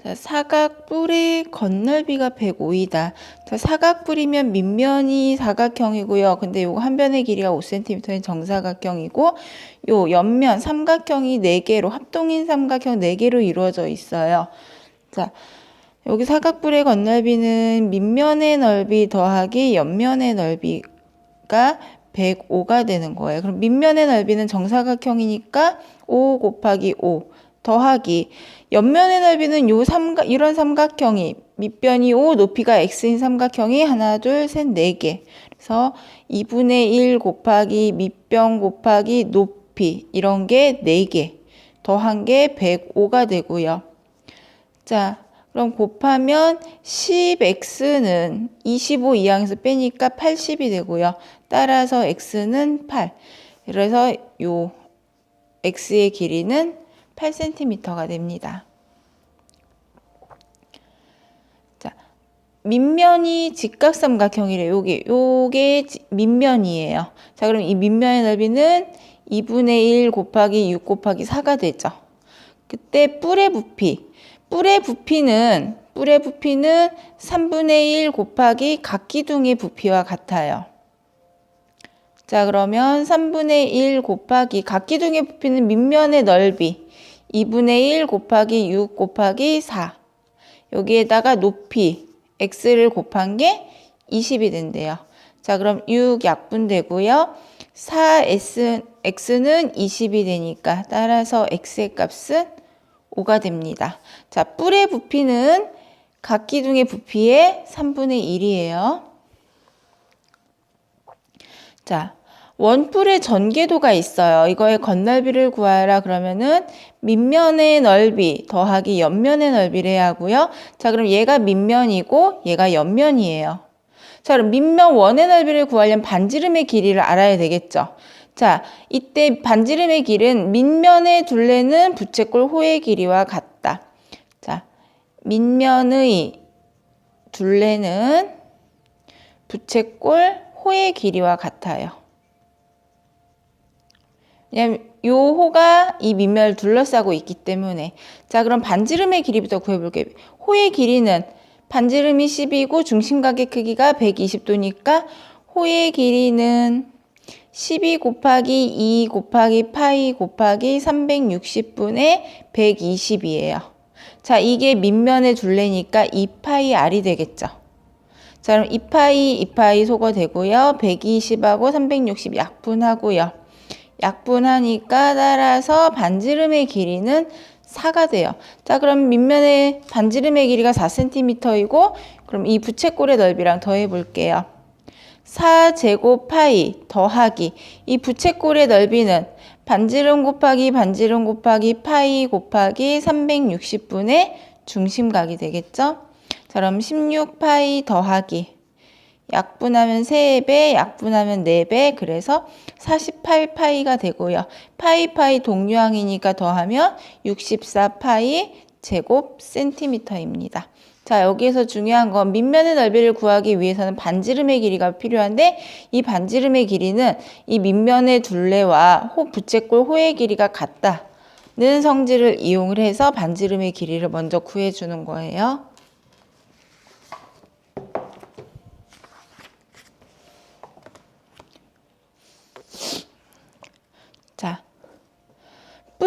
자, 사각뿔의 건널비가 105이다. 자, 사각뿔이면 밑면이 사각형이고요. 근데 요거 한 변의 길이가 5cm인 정사각형이고 요 옆면 삼각형이 4개로 합동인 삼각형 4개로 이루어져 있어요. 자, 여기 사각뿔의 건널비는 밑면의 넓이 더하기 옆면의 넓이가 105가 되는 거예요. 그럼 밑면의 넓이는 정사각형이니까 5 곱하기 5 더하기 옆면의 넓이는 요 삼각 이런 삼각형이 밑변이 5 높이가 x인 삼각형이 하나 둘셋네 개. 그래서 2분의 1 곱하기 밑변 곱하기 높이 이런 게 4개 더한 게 105가 되고요. 자, 그럼 곱하면 10x는 25 이항에서 빼니까 80이 되고요. 따라서 x는 8. 그래서 요 x의 길이는 8cm가 됩니다. 자, 밑면이 직각삼각형이래요. 요게 요게 지- 밑면이에요. 자, 그럼 이 밑면의 넓이는 2분의 1 곱하기 6 곱하기 4가 되죠. 그때 뿔의 부피. 뿔의 부피는 뿔의 부피는 3분의 1 곱하기 각 기둥의 부피와 같아요. 자, 그러면 3분의 1 곱하기 각 기둥의 부피는 밑면의 넓이 2분의 1 곱하기 6 곱하기 4 여기에다가 높이 x를 곱한 게 20이 된대요. 자, 그럼 6 약분되고요. 4s x는 20이 되니까 따라서 x의 값은 5가 됩니다. 자, 뿔의 부피는 각 기둥의 부피의 3분의 1이에요. 자, 원뿔의 전개도가 있어요. 이거의 건널비를 구하라 그러면은 밑면의 넓이 더하기 옆면의 넓이를 해야 하고요. 자, 그럼 얘가 밑면이고 얘가 옆면이에요. 자, 그럼 밑면 원의 넓이를 구하려면 반지름의 길이를 알아야 되겠죠. 자, 이때 반지름의 길은 밑면의 둘레는 부채꼴 호의 길이와 같다. 자, 밑면의 둘레는 부채꼴 호의 길이와 같아요. 요 호가 이 밑면을 둘러싸고 있기 때문에 자 그럼 반지름의 길이부터 구해볼게요. 호의 길이는 반지름이 10이고 중심각의 크기가 120도니까 호의 길이는 12 곱하기 2 곱하기 파이 곱하기 360분의 120이에요. 자 이게 밑면의 둘레니까 2파이 r이 되겠죠. 자 그럼 2파이 2파이 소거 되고요. 120하고 360 약분하고요. 약분하니 까 따라서 반지름의 길이는 4가 돼요. 자, 그럼 밑면의 반지름의 길이가 4cm이고, 그럼 이 부채꼴의 넓이랑 더해 볼게요. 4제곱 파이 더하기 이 부채꼴의 넓이는 반지름 곱하기 반지름 곱하기 파이 곱하기 360분의 중심각이 되겠죠? 자, 그럼 16파이 더하기 약분하면 3배, 약분하면 4배, 그래서 48파이가 되고요. 파이파이 동류항이니까 더하면 64파이 제곱 센티미터입니다. 자, 여기에서 중요한 건 밑면의 넓이를 구하기 위해서는 반지름의 길이가 필요한데 이 반지름의 길이는 이 밑면의 둘레와 호 부채꼴 호의 길이가 같다는 성질을 이용을 해서 반지름의 길이를 먼저 구해주는 거예요. 자,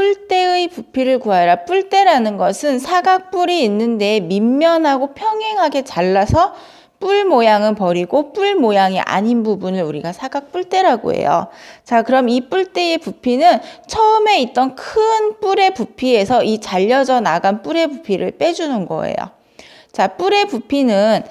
뿔대의 부피를 구하라. 뿔대라는 것은 사각뿔이 있는데 밑면하고 평행하게 잘라서 뿔 모양은 버리고 뿔 모양이 아닌 부분을 우리가 사각 뿔대라고 해요. 자, 그럼 이 뿔대의 부피는 처음에 있던 큰 뿔의 부피에서 이 잘려져 나간 뿔의 부피를 빼주는 거예요. 자, 뿔의 부피는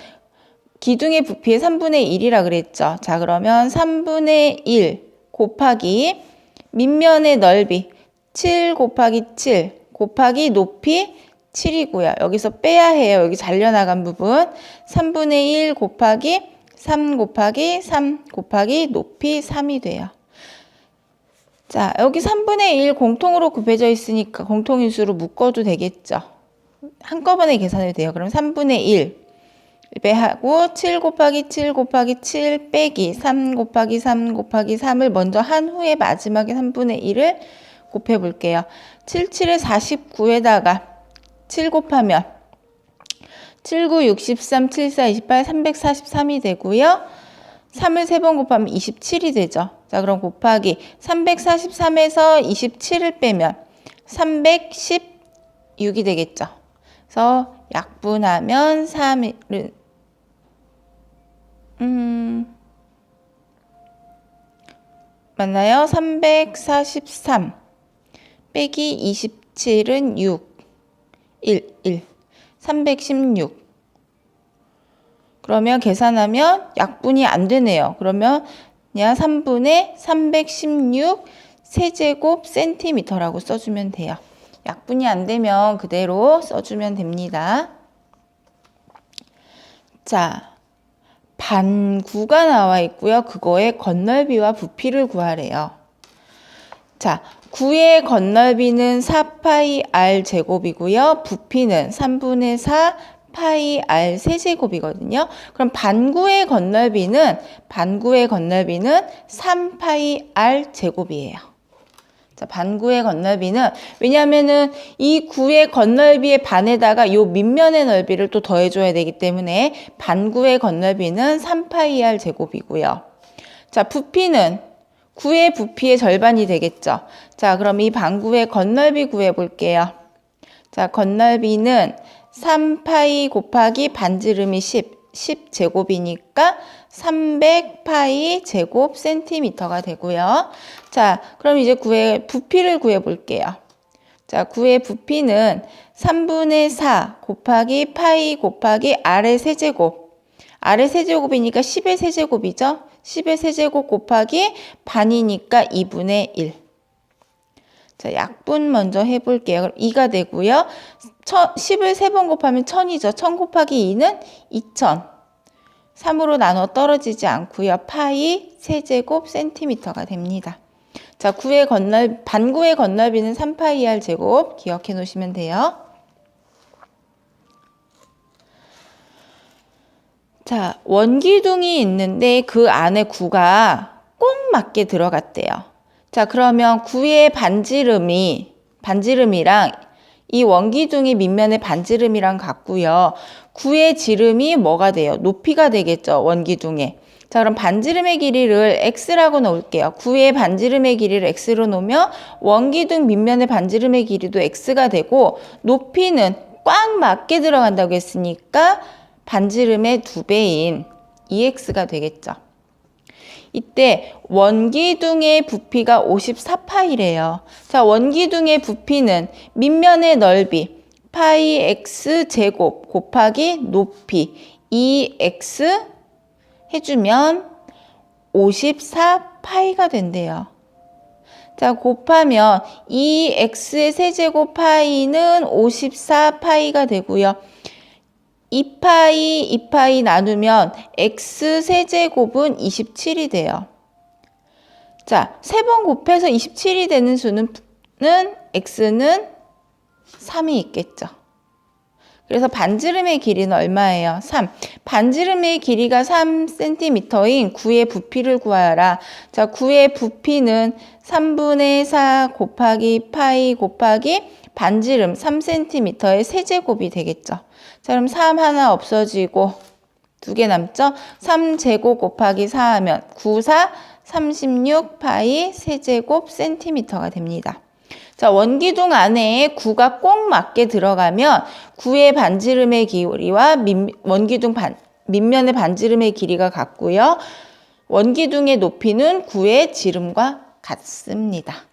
기둥의 부피의 3분의 1이라 그랬죠. 자, 그러면 3분의 1 곱하기 밑면의 넓이 7 곱하기 7 곱하기 높이 7이고요. 여기서 빼야 해요. 여기 잘려나간 부분 3분의 1 곱하기 3 곱하기 3 곱하기 높이 3이 돼요. 자, 여기 3분의 1 공통으로 곱해져 있으니까 공통인수로 묶어도 되겠죠. 한꺼번에 계산해도 돼요. 그럼 3분의 1 배하고 7 곱하기 7 곱하기 7 빼기 3 곱하기 3 곱하기 3을 먼저 한 후에 마지막에 3분의 1을 곱해 볼게요. 7, 7에 49에다가 7 곱하면 7, 9, 63, 7, 4, 28, 343이 되고요. 3을 3번 곱하면 27이 되죠. 자, 그럼 곱하기 343에서 27을 빼면 316이 되겠죠. 그래서 약분하면 3을 음 맞나요? 343 빼기 27은 6 1 1 316 그러면 계산하면 약분이 안 되네요. 그러면 그냥 3분의 316 세제곱 센티미터라고 써주면 돼요. 약분이 안 되면 그대로 써주면 됩니다. 자, 반구가 나와 있고요. 그거의 건널비와 부피를 구하래요. 자, 9의 건널비는 4파이 r 제곱이고요. 부피는 3분의 4 파이 r 세제곱이거든요. 그럼 반구의 건널비는 반구의 건널비는 3파이 r 제곱이에요. 자, 반구의 건널비는 왜냐하면은 이 구의 건널비의 반에다가 요 밑면의 넓이를 또 더해줘야 되기 때문에 반구의 건널비는 3파이 r 제곱이고요. 자, 부피는 9의 부피의 절반이 되겠죠. 자, 그럼 이 반구의 건널비 구해 볼게요. 자, 건널비는 3파이 곱하기 반지름이 10, 10 제곱이니까 300파이 제곱 센티미터가 되고요. 자, 그럼 이제 구의 부피를 구해 볼게요. 자, 구의 부피는 3분의 4 곱하기 파이 곱하기 r의 세제곱. r의 세제곱이니까 10의 세제곱이죠? 10의 세제곱 곱하기 반이니까 2분의 1. 자, 약분 먼저 해볼게요. 그럼 2가 되고요. 10을 3번 곱하면 1000이죠. 1000 곱하기 2는 2000. 3으로 나눠 떨어지지 않고요. 파이 세제곱 센티미터가 됩니다. 자, 9의 건널, 반구의 건널비는 3파이 r 제곱 기억해 놓으시면 돼요. 자, 원기둥이 있는데 그 안에 9가 꼭 맞게 들어갔대요. 자, 그러면 9의 반지름이, 반지름이랑 이 원기둥이 밑면의 반지름이랑 같고요. 9의 지름이 뭐가 돼요? 높이가 되겠죠, 원기둥에. 자, 그럼 반지름의 길이를 x라고 놓을게요. 9의 반지름의 길이를 x로 놓으면 원기둥 밑면의 반지름의 길이도 x가 되고 높이는 꽉 맞게 들어간다고 했으니까 반지름의 두 배인 2x가 되겠죠. 이때 원기둥의 부피가 54파이래요. 자, 원기둥의 부피는 밑면의 넓이 파이 x 제곱 곱하기 높이 2x 해주면 54파이가 된대요. 자, 곱하면 2x의 세제곱 파이는 54파이가 되고요. 2파이, 2파이 나누면 x 세제곱은 27이 돼요. 자, 세 번 곱해서 27이 되는 수는 x는 3이 있겠죠. 그래서 반지름의 길이는 얼마예요? 3. 반지름의 길이가 3cm인 9의 부피를 구하라. 자, 9의 부피는 3분의 4 곱하기 파이 곱하기 반지름 3cm의 세제곱이 되겠죠. 자, 그럼 3 하나 없어지고 두 개 남죠? 3제곱 곱하기 4 하면 9, 4, 36 파이 세제곱 센티미터가 됩니다. 자, 원기둥 안에 9가 꼭 맞게 들어가면 9의 반지름의 길이와 민, 원기둥 반, 밑면의 반지름의 길이가 같고요. 원기둥의 높이는 9의 지름과 같습니다.